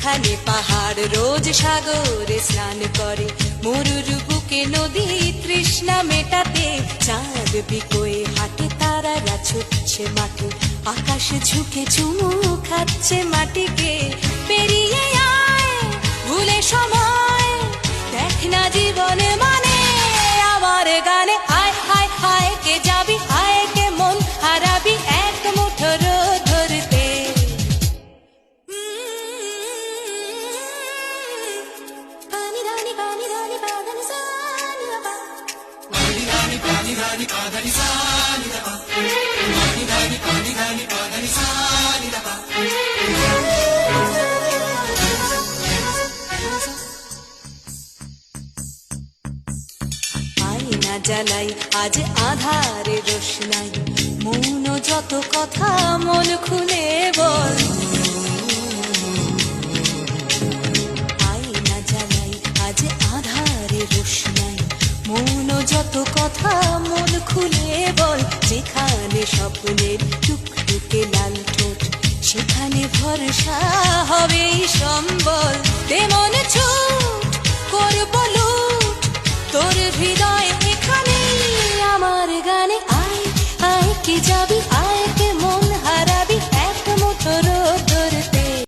যেখানে পাহাড়, রোজ সাগরে স্নান করে। মরুর বুকে নদী তৃষ্ণা মেটাতে, চাঁদ বিকোয়ে হাটে তারা ছুটছে মাঠে। আকাশ ঝুঁকে চুমু খাচ্ছে মাটিকে। জ্বালাই আজ আধারে রোশনাই। মৌন যত কথা মন খুলে বল। দোষ নাই মন যত কথা মন খুলে বল, যেখানে স্বপ্নের টুকটুকে লাল ঠোঁট, সেখানে ভরসা হবে সম্বল। তেমন ছুট, করব লুট, তোর হৃদয় এখানেই, আমার গানে আয় আয়, কি যাব